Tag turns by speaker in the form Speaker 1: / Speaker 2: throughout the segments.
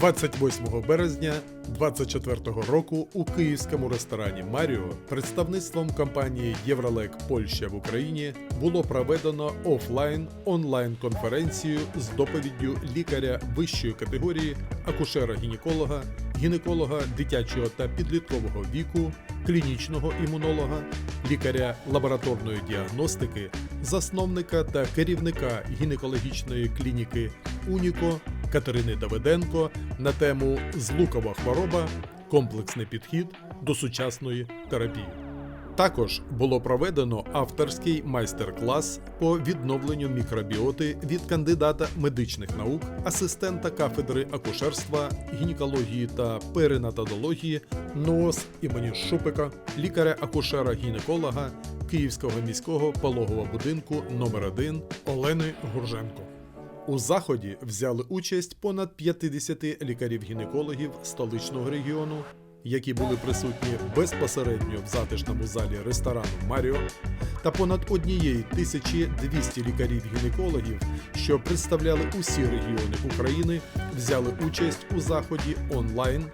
Speaker 1: 28 березня 2024 року у київському ресторані Маріо представництвом компанії Євролек Польща в Україні було проведено офлайн онлайн конференцію з доповіддю лікаря вищої категорії, акушера-гінеколога, гінеколога дитячого та підліткового віку, клінічного імунолога, лікаря лабораторної діагностики, засновника та керівника гінекологічної клініки Уніко Катерини Давиденко на тему Злукова хвороба комплексний підхід до сучасної терапії. Також було проведено авторський майстер-клас по відновленню мікробіоти від кандидата медичних наук, асистента кафедри акушерства, гінекології та перинатології НООС імені Шупика, лікаря-акушера-гінеколога Київського міського пологового будинку номер 1 Олени Гурженко. У заході взяли участь понад 50 лікарів-гінекологів столичного регіону, які були присутні безпосередньо в затишному залі ресторану Маріо, та понад однієї 1200 лікарів-гінекологів, що представляли усі регіони України, взяли участь у заході онлайн,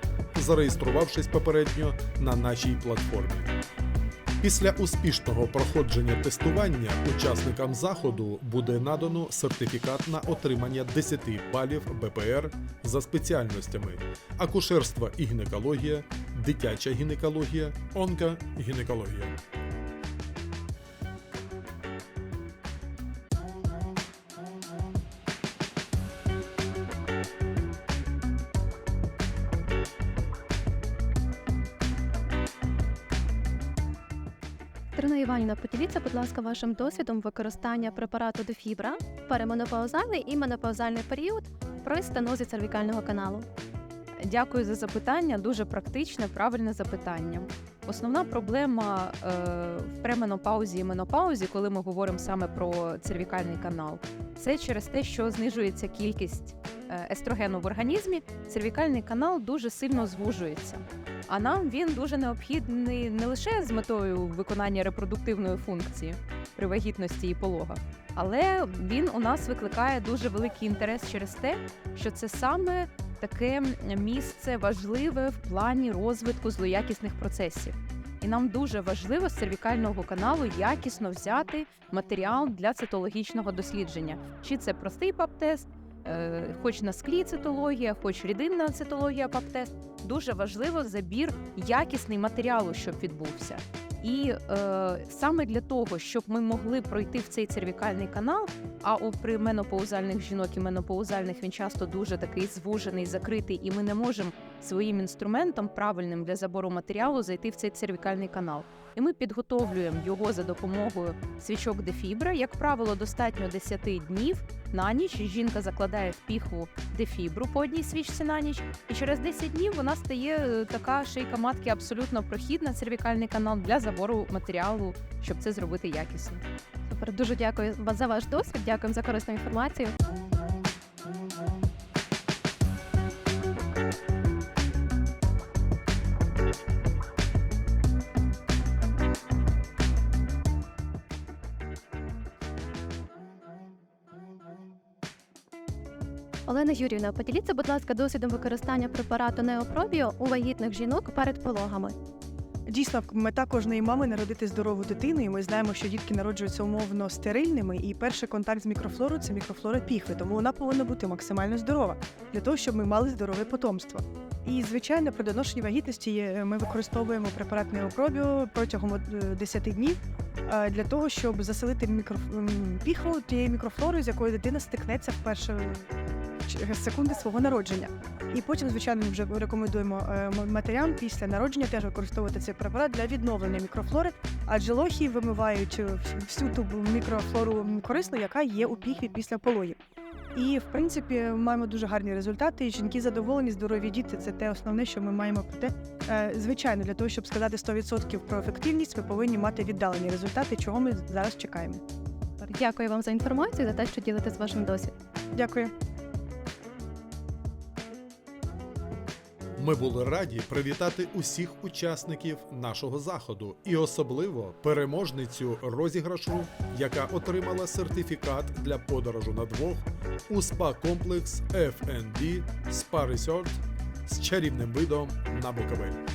Speaker 1: зареєструвавшись попередньо на нашій платформі. Після успішного проходження тестування учасникам заходу буде надано сертифікат на отримання 10 балів БПР за спеціальностями акушерство і гінекологія, дитяча гінекологія, онкогінекологія.
Speaker 2: Катерина Іванівна, поділіться, будь ласка, вашим досвідом використання препарату Дефібра в переменопаузальний і менопаузальний період при стенозі цервікального каналу.
Speaker 3: Дякую за запитання. Дуже практичне, правильне запитання. Основна проблема е, в пременопаузі і менопаузі, коли ми говоримо саме про цервікальний канал, це через те, що знижується кількість естрогену в організмі, цервікальний канал дуже сильно звужується. А нам він дуже необхідний не лише з метою виконання репродуктивної функції при вагітності і пологах, але він у нас викликає дуже великий інтерес через те, що це саме таке місце важливе в плані розвитку злоякісних процесів. І нам дуже важливо з цервікального каналу якісно взяти матеріал для цитологічного дослідження. Чи це простий ПАП-тест, е, хоч на склі цитологія, хоч рідинна цитологія ПАП-тест. Дуже важливо забір якісний матеріалу, щоб відбувся. І е, саме для того, щоб ми могли пройти в цей цервікальний канал, а у при менопаузальних жінок і менопаузальних він часто дуже такий звужений, закритий, і ми не можемо своїм інструментом правильним для забору матеріалу зайти в цей цервікальний канал. І ми підготовлюємо його за допомогою свічок дефібра. Як правило, достатньо 10 днів на ніч. Жінка закладає в піхву дефібру по одній свічці на ніч, і через 10 днів вона стає е, така шийка матки абсолютно прохідна цервікальний канал для забору матеріалу, щоб це зробити якісно.
Speaker 2: Супер, дуже дякую за ваш досвід. Дякуємо за корисну інформацію. Олена Юрівна, поділіться, будь ласка, досвідом використання препарату Неопробіо у вагітних жінок перед пологами.
Speaker 4: Дійсно, мета кожної мами народити здорову дитину, і ми знаємо, що дітки народжуються умовно стерильними, і перший контакт з мікрофлорою це мікрофлора піхви, тому вона повинна бути максимально здорова для того, щоб ми мали здорове потомство. І звичайно, при доношенні вагітності ми використовуємо препарат неопробіо протягом е, 10 днів е, для того, щоб заселити мікро... м, піхву тією мікрофлорою, з якою дитина стикнеться в перші ч- секунди свого народження. І потім, звичайно, ми вже рекомендуємо е, матерям після народження теж використовувати цей препарат для відновлення мікрофлори, адже лохи вимивають е, всю ту мікрофлору корисну, яка є у піхві після пологів. І в принципі маємо дуже гарні результати. і Жінки задоволені, здорові діти це те основне, що ми маємо проте. Е, Звичайно, для того, щоб сказати 100% про ефективність, ми повинні мати віддалені результати, чого ми зараз чекаємо.
Speaker 2: Дякую вам за інформацію, за те, що ділитесь вашим досвідом.
Speaker 4: Дякую.
Speaker 1: Ми були раді привітати усіх учасників нашого заходу і особливо переможницю розіграшу, яка отримала сертифікат для подорожу на двох у спа-комплекс FNB Spa Resort з чарівним видом на Буковель.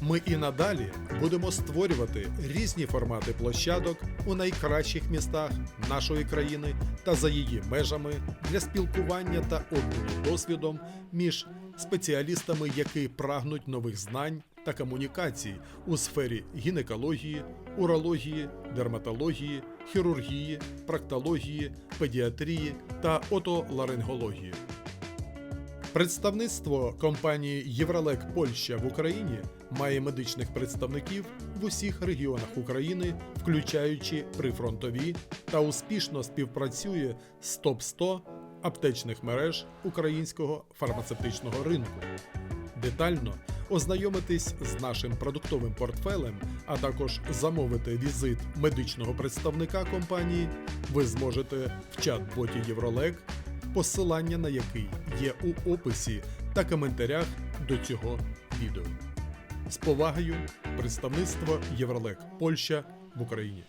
Speaker 1: Ми і надалі будемо створювати різні формати площадок у найкращих містах нашої країни та за її межами для спілкування та обміну досвідом між спеціалістами, які прагнуть нових знань та комунікацій у сфері гінекології, урології, дерматології, хірургії, проктології, педіатрії та отоларингології. Представництво компанії Євролек Польща в Україні має медичних представників в усіх регіонах України, включаючи прифронтові, та успішно співпрацює з топ-100 аптечних мереж українського фармацевтичного ринку. Детально ознайомитись з нашим продуктовим портфелем, а також замовити візит медичного представника компанії, ви зможете в чат-боті Євролек посилання на який є у описі та коментарях до цього відео. З повагою, представництво Євролек Польща в Україні.